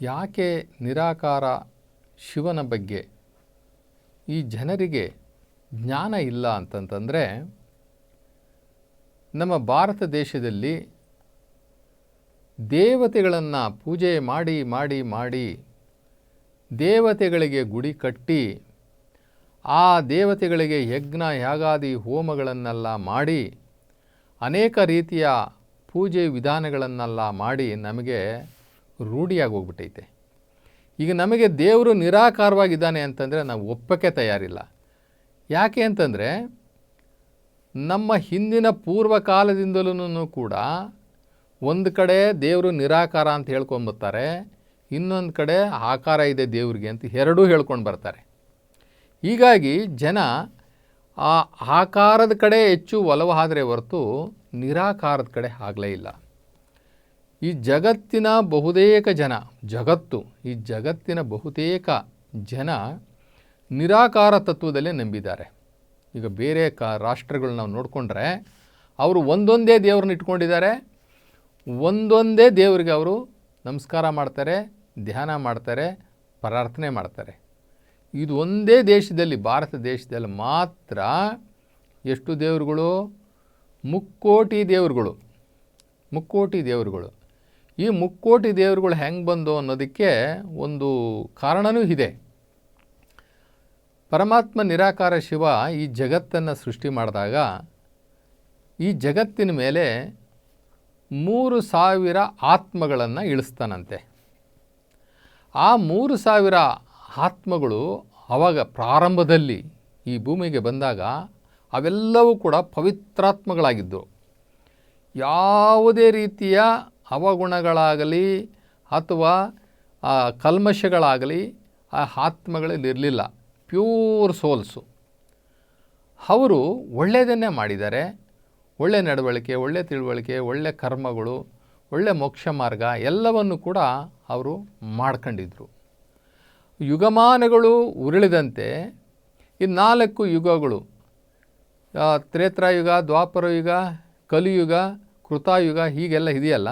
ಯಾಕೆ ನಿರಾಕಾರ ಶಿವನ ಬಗ್ಗೆ? ಈ ಜನರಿಗೆ ಜ್ಞಾನ ಇಲ್ಲ ಅಂತಂತಂದರೆ, ನಮ್ಮ ಭಾರತ ದೇಶದಲ್ಲಿ ದೇವತೆಗಳನ್ನು ಪೂಜೆ ಮಾಡಿ ಮಾಡಿ ಮಾಡಿ ದೇವತೆಗಳಿಗೆ ಗುಡಿ ಕಟ್ಟಿ, ಆ ದೇವತೆಗಳಿಗೆ ಯಜ್ಞ, ಯಾಗಾದಿ, ಹೋಮಗಳನ್ನೆಲ್ಲ ಮಾಡಿ, ಅನೇಕ ರೀತಿಯ ಪೂಜೆ ವಿಧಾನಗಳನ್ನೆಲ್ಲ ಮಾಡಿ ನಮಗೆ ರೂಢಿಯಾಗಿ ಹೋಗ್ಬಿಟ್ಟೈತೆ ಈಗ ನಮಗೆ ದೇವರು ನಿರಾಕಾರವಾಗಿದ್ದಾನೆ ಅಂತಂದರೆ ನಾವು ಒಪ್ಪಕ್ಕೆ ತಯಾರಿಲ್ಲ. ಯಾಕೆ ಅಂತಂದರೆ ನಮ್ಮ ಹಿಂದಿನ ಪೂರ್ವ ಕಾಲದಿಂದಲೂ ಕೂಡ ಒಂದು ಕಡೆ ದೇವರು ನಿರಾಕಾರ ಅಂತ ಹೇಳ್ಕೊಂಬರ್ತಾರೆ ಇನ್ನೊಂದು ಕಡೆ ಆಕಾರ ಇದೆ ದೇವರಿಗೆ ಅಂತ ಎರಡೂ ಹೇಳ್ಕೊಂಡು ಬರ್ತಾರೆ. ಹೀಗಾಗಿ ಜನ ಆ ಆಕಾರದ ಕಡೆ ಹೆಚ್ಚು ಒಲವು ಆದರೆ ಹೊರತು ನಿರಾಕಾರದ ಕಡೆ ಆಗಲೇ ಇಲ್ಲ. ಈ ಜಗತ್ತಿನ ಬಹುತೇಕ ಜನ, ಜಗತ್ತು, ಈ ಜಗತ್ತಿನ ಬಹುತೇಕ ಜನ ನಿರಾಕಾರ ತತ್ವದಲ್ಲೇ ನಂಬಿದ್ದಾರೆ. ಈಗ ಬೇರೆ ಕ ರಾಷ್ಟ್ರಗಳು ನಾವು ನೋಡಿಕೊಂಡ್ರೆ ಅವರು ಒಂದೊಂದೇ ದೇವ್ರನ್ನ ಇಟ್ಕೊಂಡಿದ್ದಾರೆ, ಒಂದೊಂದೇ ದೇವರಿಗೆ ಅವರು ನಮಸ್ಕಾರ ಮಾಡ್ತಾರೆ, ಧ್ಯಾನ ಮಾಡ್ತಾರೆ, ಪ್ರಾರ್ಥನೆ ಮಾಡ್ತಾರೆ. ಇದು ಒಂದೇ ದೇಶದಲ್ಲಿ, ಭಾರತ ದೇಶದಲ್ಲಿ ಮಾತ್ರ ಎಷ್ಟು ದೇವರುಗಳು? ಮುಕ್ಕೋಟಿ ದೇವರುಗಳು ಮುಕ್ಕೋಟಿ ದೇವರುಗಳು. ಈ ಮುಕ್ಕೋಟಿ ದೇವರುಗಳು ಹೆಂಗೆ ಬಂದು ಅನ್ನೋದಕ್ಕೆ ಒಂದು ಕಾರಣವೂ ಇದೆ. ಪರಮಾತ್ಮ ನಿರಾಕಾರ ಶಿವ ಈ ಜಗತ್ತನ್ನು ಸೃಷ್ಟಿ ಮಾಡಿದಾಗ ಈ ಜಗತ್ತಿನ ಮೇಲೆ ಮೂರು ಸಾವಿರ ಆತ್ಮಗಳನ್ನು ಇಳಿಸ್ತಾನಂತೆ. ಆ ಮೂರು ಸಾವಿರ ಆತ್ಮಗಳು ಆವಾಗ ಪ್ರಾರಂಭದಲ್ಲಿ ಈ ಭೂಮಿಗೆ ಬಂದಾಗ ಅವೆಲ್ಲವೂ ಕೂಡ ಪವಿತ್ರಾತ್ಮಗಳಾಗಿದ್ದವು. ಯಾವುದೇ ರೀತಿಯ ಅವಗುಣಗಳಾಗಲಿ ಅಥವಾ, ಆ, ಕಲ್ಮಶಗಳಾಗಲಿ ಆ ಆತ್ಮಗಳಲ್ಲಿ ಇರಲಿಲ್ಲ. Pure souls. ಅವರು ಒಳ್ಳೆಯದನ್ನೇ ಮಾಡಿದ್ದಾರೆ. ಒಳ್ಳೆ ನಡವಳಿಕೆ, ಒಳ್ಳೆ ತಿಳುವಳಿಕೆ, ಒಳ್ಳೆ ಕರ್ಮಗಳು, ಒಳ್ಳೆ ಮೋಕ್ಷ ಮಾರ್ಗ ಎಲ್ಲವನ್ನು ಕೂಡ ಅವರು ಮಾಡ್ಕೊಂಡಿದ್ರು. ಯುಗಮಾನಗಳು ಉರುಳಿದಂತೆ ಈ ನಾಲ್ಕು ಯುಗಗಳು ತ್ರೇತ್ರಾಯುಗ ತ್ರೇತಾಯುಗ ದ್ವಾಪರ ಯುಗ ಕಲಿಯುಗ, ಕೃತಾಯುಗ ಹೀಗೆಲ್ಲ ಇದೆಯಲ್ಲ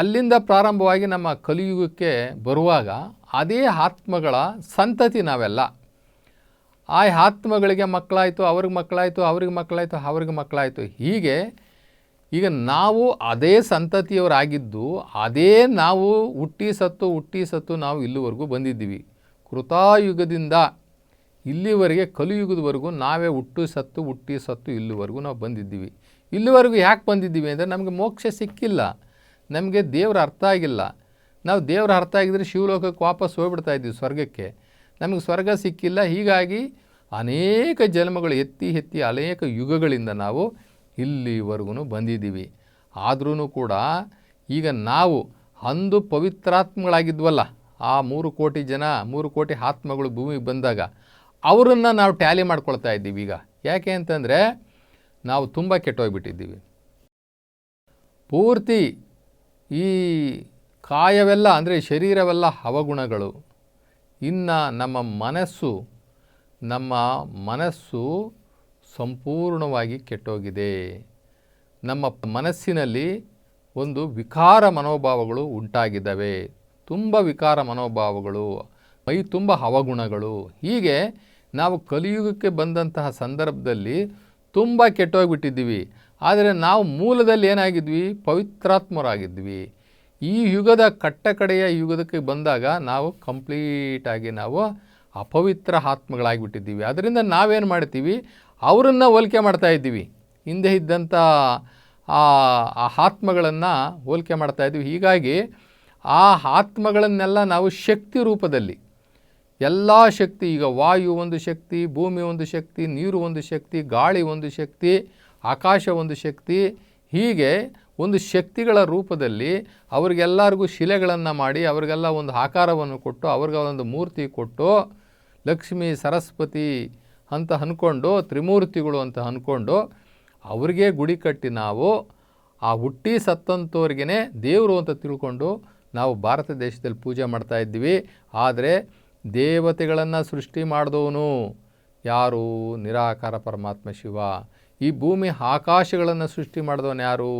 ಅಲ್ಲಿಂದ ಪ್ರಾರಂಭವಾಗಿ ನಮ್ಮ ಕಲಿಯುಗಕ್ಕೆ ಬರುವಾಗ ಅದೇ ಆತ್ಮಗಳ ಸಂತತಿ ನಾವೆಲ್ಲ. ಆ ಆತ್ಮಗಳಿಗೆ ಮಕ್ಕಳಾಯಿತು, ಅವ್ರಿಗೆ ಮಕ್ಕಳಾಯಿತು ಅವ್ರಿಗೆ ಮಕ್ಕಳಾಯಿತು ಅವ್ರಿಗೆ ಮಕ್ಕಳಾಯಿತು. ಹೀಗೆ ಈಗ ನಾವು ಅದೇ ಸಂತತಿಯವರಾಗಿದ್ದು, ಅದೇ ನಾವು ಹುಟ್ಟಿ ಸತ್ತು ಹುಟ್ಟಿ ಸತ್ತು ನಾವು ಇಲ್ಲಿವರೆಗೂ ಬಂದಿದ್ದೀವಿ. ಕೃತಾಯುಗದಿಂದ ಇಲ್ಲಿವರೆಗೆ ಕಲಿಯುಗದವರೆಗೂ ನಾವೇ ಹುಟ್ಟು ಸತ್ತು, ಹುಟ್ಟಿ ಸತ್ತು ಇಲ್ಲಿವರೆಗೂ ನಾವು ಬಂದಿದ್ದೀವಿ. ಇಲ್ಲಿವರೆಗೂ ಯಾಕೆ ಬಂದಿದ್ದೀವಿ ಅಂದರೆ ನಮಗೆ ಮೋಕ್ಷ ಸಿಕ್ಕಿಲ್ಲ. ನಮಗೆ ದೇವ್ರ ಅರ್ಥ ಆಗಿಲ್ಲ. ನಾವು ದೇವ್ರ ಅರ್ಥ ಆಗಿದ್ರೆ ಶಿವಲೋಕಕ್ಕೆ ವಾಪಸ್ ಹೋಗ್ಬಿಡ್ತಾ ಇದ್ದೀವಿ ಸ್ವರ್ಗಕ್ಕೆ. ನಮಗೆ ಸ್ವರ್ಗ ಸಿಕ್ಕಿಲ್ಲ. ಹೀಗಾಗಿ ಅನೇಕ ಜನ್ಮಗಳು ಎತ್ತಿ ಎತ್ತಿ ಅನೇಕ ಯುಗಗಳಿಂದ ನಾವು ಇಲ್ಲಿವರೆಗೂ ಬಂದಿದ್ದೀವಿ. ಆದ್ರೂ ಕೂಡ ಈಗ ನಾವು ಅಂದು ಪವಿತ್ರಾತ್ಮಗಳಾಗಿದ್ವಲ್ಲ, ಆ ಮೂರು ಕೋಟಿ ಜನ, ಮೂರು ಕೋಟಿ ಆತ್ಮಗಳು ಭೂಮಿಗೆ ಬಂದಾಗ ಅವರನ್ನು ನಾವು ಟ್ಯಾಲಿ ಮಾಡ್ಕೊಳ್ತಾ ಇದ್ದೀವಿ ಈಗ. ಯಾಕೆ ಅಂತಂದರೆ ನಾವು ತುಂಬ ಕೆಟ್ಟೋಗ್ಬಿಟ್ಟಿದ್ದೀವಿ. ಪೂರ್ತಿ ಈ ಕಾಯವೆಲ್ಲ ಅಂದರೆ ಶರೀರವೆಲ್ಲ ಹವಗುಣಗಳು. ಇನ್ನು ನಮ್ಮ ಮನಸ್ಸು ನಮ್ಮ ಮನಸ್ಸು ಸಂಪೂರ್ಣವಾಗಿ ಕೆಟ್ಟೋಗಿದೆ. ನಮ್ಮ ಮನಸ್ಸಿನಲ್ಲಿ ಒಂದು ವಿಕಾರ ಮನೋಭಾವಗಳು ಉಂಟಾಗಿದ್ದಾವೆ. ತುಂಬ ವಿಕಾರ ಮನೋಭಾವಗಳು, ಮೈ ತುಂಬ ಹವಗುಣಗಳು. ಹೀಗೆ ನಾವು ಕಲಿಯುಗಕ್ಕೆ ಬಂದಂತಹ ಸಂದರ್ಭದಲ್ಲಿ ತುಂಬ ಕೆಟ್ಟೋಗ್ಬಿಟ್ಟಿದ್ದೀವಿ. ಆದರೆ ನಾವು ಮೂಲದಲ್ಲಿ ಏನಾಗಿದ್ವಿ? ಪವಿತ್ರಾತ್ಮರಾಗಿದ್ವಿ. ಈ ಯುಗದ ಕಟ್ಟಕಡೆಯ ಯುಗದಕ್ಕೆ ಬಂದಾಗ ನಾವು ಕಂಪ್ಲೀಟಾಗಿ ನಾವು ಅಪವಿತ್ರ ಆತ್ಮಗಳಾಗಿಬಿಟ್ಟಿದ್ದೀವಿ. ಅದರಿಂದ ನಾವೇನು ಮಾಡ್ತೀವಿ? ಅವರನ್ನು ಹೋಲಿಕೆ ಮಾಡ್ತಾ ಇದ್ದೀವಿ. ಹಿಂದೆ ಇದ್ದಂಥ ಆ ಆತ್ಮಗಳನ್ನು ಹೋಲಿಕೆ ಮಾಡ್ತಾ ಇದ್ದೀವಿ. ಹೀಗಾಗಿ ಆ ಆತ್ಮಗಳನ್ನೆಲ್ಲ ನಾವು ಶಕ್ತಿ ರೂಪದಲ್ಲಿ, ಎಲ್ಲ ಶಕ್ತಿ, ಈಗ ವಾಯು ಒಂದು ಶಕ್ತಿ, ಭೂಮಿ ಒಂದು ಶಕ್ತಿ, ನೀರು ಒಂದು ಶಕ್ತಿ, ಗಾಳಿ ಒಂದು ಶಕ್ತಿ ಆಕಾಶ ಒಂದು ಶಕ್ತಿ, ಹೀಗೆ ಒಂದು ಶಕ್ತಿಗಳ ರೂಪದಲ್ಲಿ ಅವರಿಗೆಲ್ಲರಿಗೂ ಶಿಲೆಗಳನ್ನು ಮಾಡಿ ಅವ್ರಿಗೆಲ್ಲ ಒಂದು ಆಕಾರವನ್ನು ಕೊಟ್ಟು ಅವ್ರಿಗೆ ಒಂದು ಮೂರ್ತಿ ಕೊಟ್ಟು ಲಕ್ಷ್ಮಿ, ಸರಸ್ವತಿ ಅಂತ ಅಂದ್ಕೊಂಡು ತ್ರಿಮೂರ್ತಿಗಳು ಅಂತ ಅಂದ್ಕೊಂಡು ಅವ್ರಿಗೆ ಗುಡಿ ಕಟ್ಟಿ ನಾವು ಆ ಹುಟ್ಟಿ ಸತ್ತಂಥವ್ರಿಗೇ ದೇವರು ಅಂತ ತಿಳ್ಕೊಂಡು ನಾವು ಭಾರತ ದೇಶದಲ್ಲಿ ಪೂಜೆ ಮಾಡ್ತಾ ಇದ್ದೀವಿ. ಆದರೆ ದೇವತೆಗಳನ್ನು ಸೃಷ್ಟಿ ಮಾಡಿದವನು ಯಾರು? ನಿರಾಕಾರ ಪರಮಾತ್ಮ ಶಿವ. ಈ ಭೂಮಿ ಆಕಾಶಗಳನ್ನು ಸೃಷ್ಟಿ ಮಾಡಿದವನು ಯಾರು?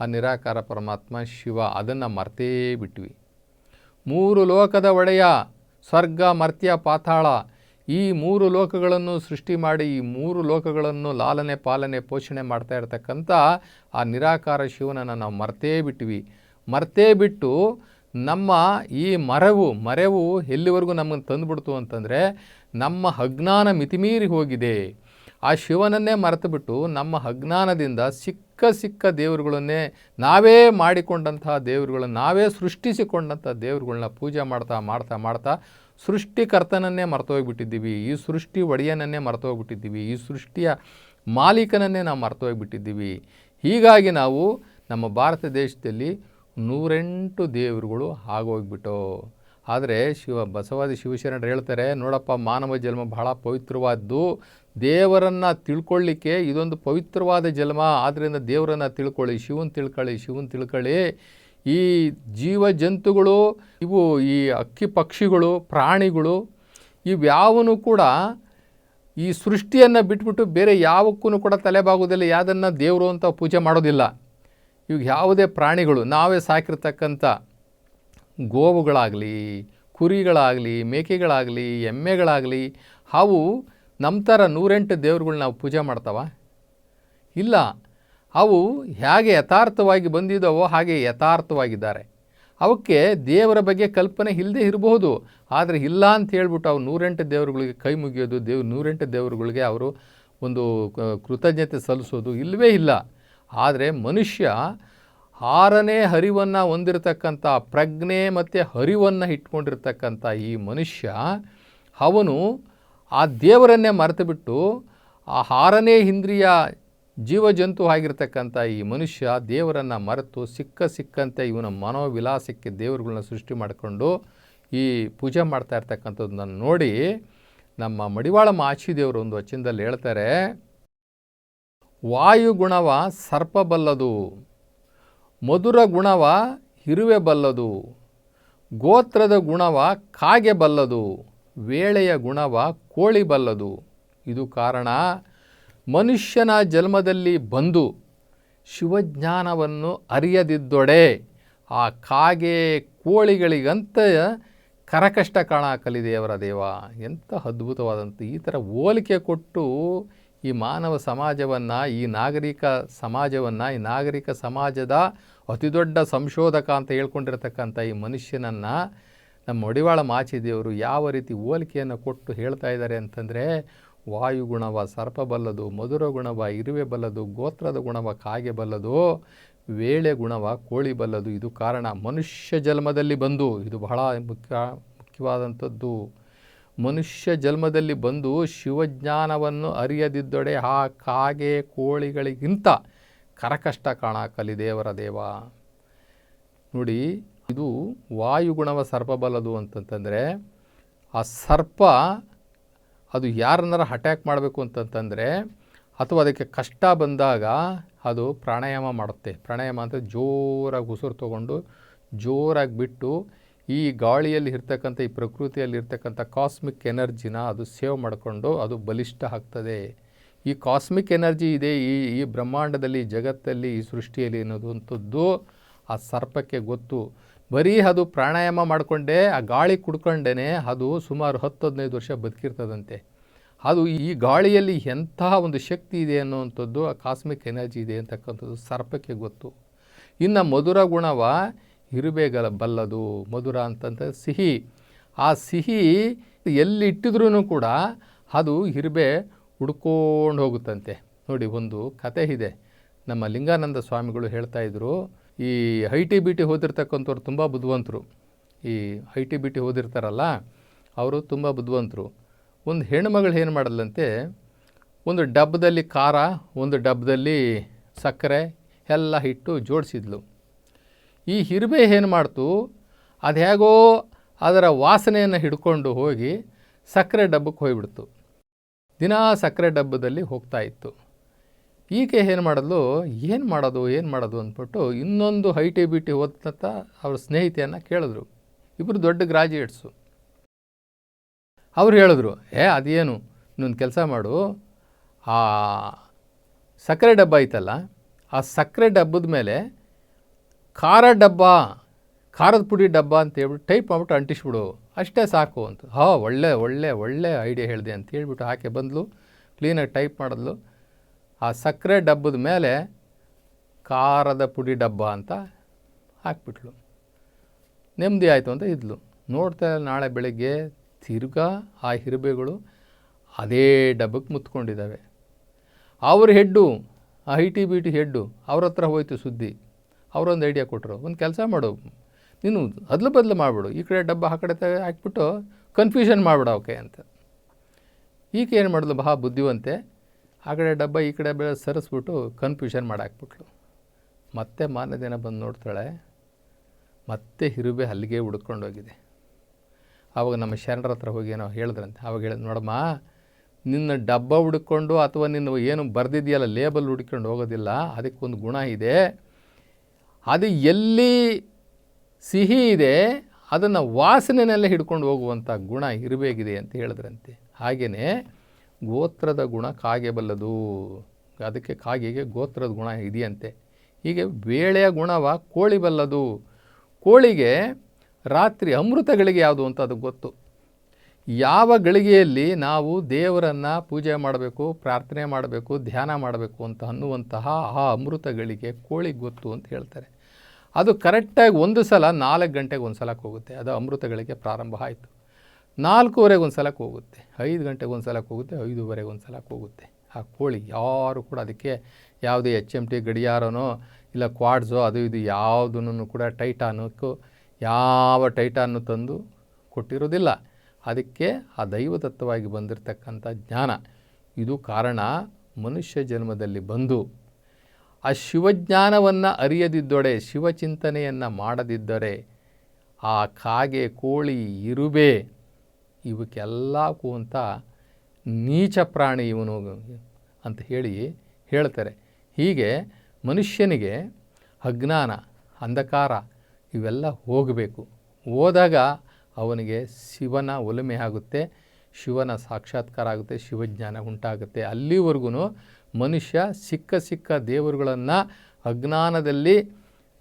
ಆ ನಿರಾಕಾರ ಪರಮಾತ್ಮ ಶಿವ. ಅದನ್ನು ಮರ್ತೇ ಬಿಟ್ವಿ. ಮೂರು ಲೋಕದ ಒಡೆಯ, ಸ್ವರ್ಗ, ಮರ್ತ್ಯ, ಪಾತಾಳ. ಈ ಮೂರು ಲೋಕಗಳನ್ನು ಸೃಷ್ಟಿ ಮಾಡಿ, ಈ ಮೂರು ಲೋಕಗಳನ್ನು ಲಾಲನೆ, ಪಾಲನೆ, ಪೋಷಣೆ ಮಾಡ್ತಾ ಇರತಕ್ಕಂಥ ಆ ನಿರಾಕಾರ ಶಿವನನ್ನು ನಾವು ಮರ್ತೇ ಬಿಟ್ವಿ. ಮರ್ತೇ ಬಿಟ್ಟು ನಮ್ಮ ಈ ಮರವು, ಮರೆವು ಎಲ್ಲಿವರೆಗೂ ನಮ್ಮನ್ನು ತಂದುಬಿಡ್ತು ಅಂತಂದರೆ ನಮ್ಮ ಅಜ್ಞಾನ ಮಿತಿಮೀರಿ ಹೋಗಿದೆ. ಆ ಶಿವನನ್ನೇ ಮರೆತುಬಿಟ್ಟು ನಮ್ಮ ಅಜ್ಞಾನದಿಂದ ಸಿಕ್ಕ ಸಿಕ್ಕ ದೇವರುಗಳನ್ನೇ ನಾವೇ ಮಾಡಿಕೊಂಡಂತಹ ದೇವರುಗಳನ್ನ, ನಾವೇ ಸೃಷ್ಟಿಸಿಕೊಂಡಂಥ ದೇವರುಗಳನ್ನ ಪೂಜೆ ಮಾಡ್ತಾ ಮಾಡ್ತಾ ಮಾಡ್ತಾ ಸೃಷ್ಟಿಕರ್ತನನ್ನೇ ಮರ್ತೋಗ್ಬಿಟ್ಟಿದ್ದೀವಿ. ಈ ಸೃಷ್ಟಿ ಒಡೆಯನನ್ನೇ ಮರ್ತೋಗ್ಬಿಟ್ಟಿದ್ದೀವಿ. ಈ ಸೃಷ್ಟಿಯ ಮಾಲೀಕನನ್ನೇ ನಾವು ಮರ್ತೋಗ್ಬಿಟ್ಟಿದ್ದೀವಿ. ಹೀಗಾಗಿ ನಾವು ನಮ್ಮ ಭಾರತ ದೇಶದಲ್ಲಿ ನೂರೆಂಟು ದೇವರುಗಳು ಆಗೋಗ್ಬಿಟ್ಟು ಆದರೆ ಶಿವ ಬಸವಾದಿ ಶಿವಶರಣರು ಹೇಳ್ತಾರೆ, ನೋಡಪ್ಪ, ಮಾನವ ಜನ್ಮ ಬಹಳ ಪವಿತ್ರವಾದ್ದು. ದೇವರನ್ನು ತಿಳ್ಕೊಳ್ಳಿಕ್ಕೆ ಇದೊಂದು ಪವಿತ್ರವಾದ ಜನ್ಮ ಆದ್ದರಿಂದ ದೇವರನ್ನು ತಿಳ್ಕೊಳ್ಳಿ, ಶಿವನ್ ತಿಳ್ಕೊಳ್ಳಿ ಶಿವನ್ ತಿಳ್ಕೊಳ್ಳಿ. ಈ ಜೀವ ಜಂತುಗಳು, ಇವು ಈ ಅಕ್ಕಿ ಪಕ್ಷಿಗಳು, ಪ್ರಾಣಿಗಳು, ಇವ್ಯಾವನು ಕೂಡ ಈ ಸೃಷ್ಟಿಯನ್ನು ಬಿಟ್ಬಿಟ್ಟು ಬೇರೆ ಯಾವಕ್ಕೂ ಕೂಡ ತಲೆಬಾಗೋದಿಲ್ಲ ಯಾವುದನ್ನು ದೇವರು ಅಂತ ಪೂಜೆ ಮಾಡೋದಿಲ್ಲ. ಇವು ಯಾವುದೇ ಪ್ರಾಣಿಗಳು, ನಾವೇ ಸಾಕಿರ್ತಕ್ಕಂಥ ಗೋವುಗಳಾಗಲಿ, ಕುರಿಗಳಾಗಲಿ, ಮೇಕೆಗಳಾಗಲಿ, ಎಮ್ಮೆಗಳಾಗಲಿ ಅವು ನಮ್ಮ ಥರ ನೂರೆಂಟು ದೇವ್ರುಗಳು ನಾವು ಪೂಜೆ ಮಾಡ್ತಾವ? ಇಲ್ಲ. ಅವು ಹೇಗೆ ಯಥಾರ್ಥವಾಗಿ ಬಂದಿದ್ದಾವೋ ಹಾಗೆ ಯಥಾರ್ಥವಾಗಿದ್ದಾರೆ. ಅವಕ್ಕೆ ದೇವರ ಬಗ್ಗೆ ಕಲ್ಪನೆ ಇಲ್ಲದೆ ಇರಬಹುದು. ಆದರೆ ಇಲ್ಲ ಅಂತ ಹೇಳ್ಬಿಟ್ಟು ಅವು ನೂರೆಂಟು ದೇವರುಗಳಿಗೆ ಕೈ ಮುಗಿಯೋದು, ದೇವ್ ನೂರೆಂಟು ದೇವರುಗಳಿಗೆ ಅವರು ಒಂದು ಕೃತಜ್ಞತೆ ಸಲ್ಲಿಸೋದು ಇಲ್ಲವೇ ಇಲ್ಲ. ಆದರೆ ಮನುಷ್ಯ ಆರನೇ ಹರಿವನ್ನು ಹೊಂದಿರತಕ್ಕಂಥ ಪ್ರಜ್ಞೆ ಮತ್ತು ಹರಿವನ್ನು ಇಟ್ಕೊಂಡಿರ್ತಕ್ಕಂಥ ಈ ಮನುಷ್ಯ, ಅವನು ಆ ದೇವರನ್ನೇ ಮರೆತುಬಿಟ್ಟು ಆ ಆರನೇ ಇಂದ್ರಿಯ ಜೀವಜಂತು ಆಗಿರ್ತಕ್ಕಂಥ ಈ ಮನುಷ್ಯ ದೇವರನ್ನು ಮರೆತು ಸಿಕ್ಕ ಸಿಕ್ಕಂತೆ ಇವನ ಮನೋವಿಲಾಸಕ್ಕೆ ದೇವರುಗಳನ್ನ ಸೃಷ್ಟಿ ಮಾಡಿಕೊಂಡು ಈ ಪೂಜೆ ಮಾಡ್ತಾ ಇರ್ತಕ್ಕಂಥದ್ದನ್ನು ನೋಡಿ ನಮ್ಮ ಮಡಿವಾಳ ಮಾಚಿದೇವರು ಒಂದು ವಚನದಲ್ಲಿ ಹೇಳ್ತಾರೆ, ವಾಯುಗುಣವ ಸರ್ಪ ಬಲ್ಲದು ಮಧುರ ಗುಣವ ಇರುವೆ ಬಲ್ಲದು, ಗೋತ್ರದ ಗುಣವ ಕಾಗೆ ಬಲ್ಲದು, ವೇಳೆಯ ಗುಣವ ಕೋಳಿ ಬಲ್ಲದು. ಇದು ಕಾರಣ ಮನುಷ್ಯನ ಜನ್ಮದಲ್ಲಿ ಬಂದು ಶಿವಜ್ಞಾನವನ್ನು ಅರಿಯದಿದ್ದೊಡೆ ಆ ಕಾಗೆ ಕೋಳಿಗಳಿಗಂತ ಕರಕಷ್ಟ ಕಾಣಕಲಿದೆ ಕಲಿದೆಯವರ ದೇವ. ಎಂಥ ಅದ್ಭುತವಾದಂಥ ಈ ಥರ ಹೋಲಿಕೆ ಕೊಟ್ಟು ಈ ಮಾನವ ಸಮಾಜವನ್ನು, ಈ ನಾಗರಿಕ ಸಮಾಜವನ್ನು, ಈ ನಾಗರಿಕ ಸಮಾಜದ ಅತಿದೊಡ್ಡ ಸಂಶೋಧಕ ಅಂತ ಹೇಳ್ಕೊಂಡಿರ್ತಕ್ಕಂಥ ಈ ಮನುಷ್ಯನನ್ನು ನಮ್ಮ ಒಡಿವಾಳ ಮಾಚಿದೇವರು ಯಾವ ರೀತಿ ಹೋಲಿಕೆಯನ್ನು ಕೊಟ್ಟು ಹೇಳ್ತಾ ಇದ್ದಾರೆ ಅಂತಂದರೆ ವಾಯುಗುಣವ ಸರ್ಪಬಲ್ಲದು ಮಧುರ ಗುಣವ ಇರುವೆ ಬಲ್ಲದು, ಗೋತ್ರದ ಗುಣವ ಕಾಗೆ ಬಲ್ಲದು, ವೇಳೆ ಗುಣವ ಕೋಳಿ ಬಲ್ಲದು, ಇದು ಕಾರಣ. ಮನುಷ್ಯ ಜನ್ಮದಲ್ಲಿ ಬಂದು, ಇದು ಬಹಳ ಮುಖ್ಯ, ಮುಖ್ಯವಾದಂಥದ್ದು. ಮನುಷ್ಯ ಜನ್ಮದಲ್ಲಿ ಬಂದು ಶಿವಜ್ಞಾನವನ್ನು ಅರಿಯದಿದ್ದೊಡೆ ಆ ಕಾಗೆ ಕೋಳಿಗಳಿಗಿಂತ ಕರಕಷ್ಟ ಕಾಣಕಲಿ ದೇವರ ದೇವ. ನೋಡಿ, ಇದು ವಾಯುಗುಣವ ಸರ್ಪ ಅಂತಂತಂದರೆ, ಆ ಸರ್ಪ ಅದು ಯಾರನ್ನಾರ ಅಟ್ಯಾಕ್ ಮಾಡಬೇಕು ಅಂತಂತಂದರೆ, ಅಥವಾ ಅದಕ್ಕೆ ಕಷ್ಟ ಬಂದಾಗ ಅದು ಪ್ರಾಣಾಯಾಮ ಮಾಡುತ್ತೆ. ಪ್ರಾಣಾಯಾಮ ಅಂದರೆ ಜೋರಾಗಿ ಉಸಿರು ತೊಗೊಂಡು ಜೋರಾಗಿ ಬಿಟ್ಟು ಈ ಗಾಳಿಯಲ್ಲಿ ಇರ್ತಕ್ಕಂಥ, ಈ ಪ್ರಕೃತಿಯಲ್ಲಿ ಇರ್ತಕ್ಕಂಥ ಕಾಸ್ಮಿಕ್ ಎನರ್ಜಿನ ಅದು ಸೇವ್ ಮಾಡಿಕೊಂಡು ಅದು ಬಲಿಷ್ಠ ಆಗ್ತದೆ. ಈ ಕಾಸ್ಮಿಕ್ ಎನರ್ಜಿ ಇದೆ, ಈ ಈ ಬ್ರಹ್ಮಾಂಡದಲ್ಲಿ ಜಗತ್ತಲ್ಲಿ, ಈ ಸೃಷ್ಟಿಯಲ್ಲಿ ಅನ್ನೋದಂಥದ್ದು ಆ ಸರ್ಪಕ್ಕೆ ಗೊತ್ತು. ಬರೀ ಅದು ಪ್ರಾಣಾಯಾಮ ಮಾಡಿಕೊಂಡೆ, ಆ ಗಾಳಿ ಕುಡ್ಕೊಂಡೇ ಅದು ಸುಮಾರು ಹತ್ತು, ಹದಿನೈದು ವರ್ಷ ಬದುಕಿರ್ತದಂತೆ. ಅದು ಈ ಗಾಳಿಯಲ್ಲಿ ಎಂತಹ ಒಂದು ಶಕ್ತಿ ಇದೆ ಅನ್ನುವಂಥದ್ದು ಆ ಕಾಸ್ಮಿಕ್ ಎನರ್ಜಿ ಇದೆ ಅಂತಕ್ಕಂಥದ್ದು ಸರ್ಪಕ್ಕೆ ಗೊತ್ತು. ಇನ್ನು ಮಧುರ ಗುಣವ ಇರುಬೇಗಲ ಬಲ್ಲದು, ಮಧುರ ಅಂತಂತ ಸಿಹಿ. ಆ ಸಿಹಿ ಎಲ್ಲಿ ಇಟ್ಟಿದ್ರೂ ಕೂಡ ಅದು ಹಿರುಬೆ ಹುಡ್ಕೊಂಡು ಹೋಗುತ್ತಂತೆ. ನೋಡಿ ಒಂದು ಕತೆ ಇದೆ. ನಮ್ಮ ಲಿಂಗಾನಂದ ಸ್ವಾಮಿಗಳು ಹೇಳ್ತಾ ಇದ್ರು, ಈ ಐ ಟಿ ಬಿ ಟಿ ಹೋದಿರ್ತಕ್ಕಂಥವ್ರು ತುಂಬ ಬುದ್ಧಿವಂತರು. ಈ ಐ ಟಿ ಬಿ ಟಿ ಓದಿರ್ತಾರಲ್ಲ, ಅವರು ತುಂಬ ಬುದ್ಧಿವಂತರು. ಒಂದು ಹೆಣ್ಮಗಳು ಏನು ಮಾಡಲಂತೆ ಒಂದು ಡಬ್ಬದಲ್ಲಿ ಖಾರ, ಒಂದು ಡಬ್ಬದಲ್ಲಿ ಸಕ್ಕರೆ, ಎಲ್ಲ ಇಟ್ಟು ಜೋಡಿಸಿದ್ಲು. ಈ ಹಿರುಬೆ ಏನು ಮಾಡ್ತು? ಅದು ಹೇಗೋ ಅದರ ವಾಸನೆಯನ್ನು ಹಿಡ್ಕೊಂಡು ಹೋಗಿ ಸಕ್ಕರೆ ಡಬ್ಬಕ್ಕೆ ಹೋಗಿಬಿಡ್ತು. ದಿನಾ ಸಕ್ಕರೆ ಡಬ್ಬದಲ್ಲಿ ಹೋಗ್ತಾ ಇತ್ತು. ಈಕೆ ಏನು ಮಾಡಿದ್ಲು? ಏನು ಮಾಡೋದು ಏನು ಮಾಡೋದು ಅಂದ್ಬಿಟ್ಟು ಇನ್ನೊಂದು ಹೈ ಟಿ ಬಿ ಟಿ ಓದ್ತಂತ ಅವ್ರ ಸ್ನೇಹಿತೆಯನ್ನು ಕೇಳಿದ್ರು. ಇಬ್ಬರು ದೊಡ್ಡ ಗ್ರಾಜ್ಯುಯೇಟ್ಸು ಅವ್ರು ಹೇಳಿದ್ರು, ಏ, ಅದೇನು? ಇನ್ನೊಂದು ಕೆಲಸ ಮಾಡು. ಆ ಸಕ್ಕರೆ ಡಬ್ಬ ಐತಲ್ಲ, ಆ ಸಕ್ಕರೆ ಡಬ್ಬದ ಮೇಲೆ ಖಾರ ಡಬ್ಬ, ಖಾರದ ಪುಡಿ ಡಬ್ಬ ಅಂತ ಹೇಳ್ಬಿಟ್ಟು ಟೈಪ್ ಮಾಡಿಬಿಟ್ಟು ಅಂಟಿಸ್ಬಿಡು. ಅಷ್ಟೇ ಸಾಕು ಅಂತ. ಹಾ, ಒಳ್ಳೆ ಒಳ್ಳೆ ಒಳ್ಳೆ ಐಡಿಯಾ ಹೇಳಿದೆ ಅಂತ ಹೇಳ್ಬಿಟ್ಟು ಆಕೆ ಬಂದಳು ಕ್ಲೀನಾಗಿ ಟೈಪ್ ಮಾಡಿದ್ಲು. ಆ ಸಕ್ಕರೆ ಡಬ್ಬದ ಮೇಲೆ ಖಾರದ ಪುಡಿ ಡಬ್ಬ ಅಂತ ಹಾಕ್ಬಿಟ್ಲು. ನೆಮ್ಮದಿ ಆಯಿತು ಅಂತ ಇದ್ಲು. ನೋಡ್ತಾ ನಾಳೆ ಬೆಳಗ್ಗೆ ತಿರ್ಗಾ ಆ ಹಿರುಬೆಗಳು ಅದೇ ಡಬ್ಬಕ್ಕೆ ಮುತ್ಕೊಂಡಿದ್ದಾವೆ. ಅವ್ರ ಹೆಡ್ಡು, ಆ I T B T head, ಅವ್ರ ಹತ್ರ ಹೋಯ್ತು ಸುದ್ದಿ. ಅವರೊಂದು ಐಡಿಯಾ ಕೊಟ್ಟರು ಒಂದು ಕೆಲಸ ಮಾಡು. ನೀನು ಅದಲು ಬದಲು ಮಾಡಿಬಿಡು. ಈ ಕಡೆ ಡಬ್ಬ ಆ ಕಡೆ ಹಾಕ್ಬಿಟ್ಟು ಕನ್ಫ್ಯೂಷನ್ ಮಾಡಿಬಿಡ ಓಕೆ ಅಂತ. ಈಕೆ ಏನು ಮಾಡಿದ್ಲು? ಬಹಳ ಬುದ್ಧಿವಂತೆ. ಆ ಕಡೆ ಡಬ್ಬ ಈ ಕಡೆ ಬೆಳೆ ಸರಿಸ್ಬಿಟ್ಟು ಕನ್ಫ್ಯೂಷನ್ ಮಾಡಾಕ್ಬಿಟ್ಲು ಮತ್ತೆ ಮಾರನೇ ದಿನ ಬಂದು ನೋಡ್ತಾಳೆ, ಮತ್ತೆ ಹಿರುಬೆ ಅಲ್ಲಿಗೆ ಹುಡ್ಕೊಂಡೋಗಿದೆ ಆವಾಗ ನಮ್ಮ ಶರಣರ ಹತ್ರ ಹೋಗಿ ಏನೋ ಹೇಳಿದ್ರಂತೆ. ಆವಾಗ ಹೇಳಿದ್, ನೋಡಮ್ಮ, ನಿನ್ನ ಡಬ್ಬ ಹುಡ್ಕೊಂಡು ಅಥವಾ ನಿನ್ನ ಏನು ಬರೆದಿದೆಯಲ್ಲ ಲೇಬಲ್ ಹುಡ್ಕೊಂಡು ಹೋಗೋದಿಲ್ಲ, ಅದಕ್ಕೊಂದು ಗುಣ ಇದೆ. ಅದು ಎಲ್ಲಿ ಸಿಹಿ ಇದೆ, ಅದನ್ನು ವಾಸನೆಯಲ್ಲೇ ಹಿಡ್ಕೊಂಡು ಹೋಗುವಂಥ ಗುಣ ಇರಬೇಕಿದೆ ಅಂತ ಹೇಳಿದ್ರಂತೆ. ಹಾಗೆಯೇ ಗೋತ್ರದ ಗುಣ ಕಾಗೆ ಬಲ್ಲದು. ಅದಕ್ಕೆ ಕಾಗೆಗೆ ಗೋತ್ರದ ಗುಣ ಇದೆಯಂತೆ. ಹೀಗೆ ಬೇಳೆಯ ಗುಣವ ಕೋಳಿ ಬಲ್ಲದು. ಕೋಳಿಗೆ ರಾತ್ರಿ ಅಮೃತಗಳಿಗೆ ಯಾವುದು ಅಂತ ಅದು ಗೊತ್ತು. ಯಾವ ಗಳಿಗೆಯಲ್ಲಿ ನಾವು ದೇವರನ್ನು ಪೂಜೆ ಮಾಡಬೇಕು, ಪ್ರಾರ್ಥನೆ ಮಾಡಬೇಕು, ಧ್ಯಾನ ಮಾಡಬೇಕು ಅಂತ ಅನ್ನುವಂತಹ ಆ ಅಮೃತಗಳಿಗೆ ಕೋಳಿ ಗೊತ್ತು ಅಂತ ಹೇಳ್ತಾರೆ. ಅದು ಕರೆಕ್ಟಾಗಿ ಒಂದು ಸಲ ನಾಲ್ಕು ಗಂಟೆಗೆ ಒಂದು ಸಲಕ್ಕೆ ಹೋಗುತ್ತೆ. ಅದು ಅಮೃತಗಳಿಗೆ ಪ್ರಾರಂಭ ಆಯಿತು. ನಾಲ್ಕೂವರೆಗೆ ಒಂದು ಸಲಕ್ಕೆ ಹೋಗುತ್ತೆ. ಐದು ಗಂಟೆಗೆ ಒಂದು ಸಲಕ್ಕೆ ಹೋಗುತ್ತೆ. ಐದೂವರೆಗೆ ಒಂದು ಸಲಕ್ಕೆ ಹೋಗುತ್ತೆ. ಆ ಕೋಳಿ ಯಾರು ಕೂಡ ಅದಕ್ಕೆ ಯಾವುದೇ ಎಚ್ ಎಂ ಟಿ ಗಡಿಯಾರನೋ ಇಲ್ಲ ಕ್ವಾಡ್ಸೋ ಅದು ಇದು ಯಾವುದನ್ನು ಕೂಡ ಟೈಟಾನಕ್ಕೂ ಯಾವ ಟೈಟಾನು ತಂದು ಕೊಟ್ಟಿರೋದಿಲ್ಲ. ಅದಕ್ಕೆ ಆ ದೈವದತ್ತವಾಗಿ ಬಂದಿರತಕ್ಕಂಥ ಜ್ಞಾನ. ಇದು ಕಾರಣ ಮನುಷ್ಯ ಜನ್ಮದಲ್ಲಿ ಬಂದು ಆ ಶಿವಜ್ಞಾನವನ್ನು ಅರಿಯದಿದ್ದೊಡೆ, ಶಿವಚಿಂತನೆಯನ್ನು ಮಾಡದಿದ್ದರೆ ಆ ಕಾಗೆ, ಕೋಳಿ, ಇರುಬೆ ಇವಕ್ಕೆಲ್ಲ ಅಂತ ನೀಚ ಪ್ರಾಣಿ ಇವನು ಅಂತ ಹೇಳಿ ಹೇಳ್ತಾರೆ. ಹೀಗೆ ಮನುಷ್ಯನಿಗೆ ಅಜ್ಞಾನ, ಅಂಧಕಾರ ಇವೆಲ್ಲ ಹೋಗಬೇಕು. ಹೋದಾಗ ಅವನಿಗೆ ಶಿವನ ಒಲುಮೆ ಆಗುತ್ತೆ, ಶಿವನ ಸಾಕ್ಷಾತ್ಕಾರ ಆಗುತ್ತೆ, ಶಿವಜ್ಞಾನ ಉಂಟಾಗುತ್ತೆ. ಅಲ್ಲಿವರೆಗೂ ಮನುಷ್ಯ ಸಿಕ್ಕ ಸಿಕ್ಕ ದೇವರುಗಳನ್ನು ಅಜ್ಞಾನದಲ್ಲಿ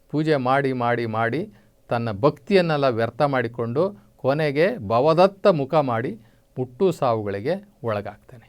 ಪೂಜೆ ಮಾಡಿ ಮಾಡಿ ಮಾಡಿ ತನ್ನ ಭಕ್ತಿಯನ್ನೆಲ್ಲ ವ್ಯರ್ಥ ಮಾಡಿಕೊಂಡು ಕೊನೆಗೆ ಭವದತ್ತ ಮುಖ ಮಾಡಿ ಹುಟ್ಟು ಸಾವುಗಳಿಗೆ ಒಳಗಾಗ್ತಾನೆ.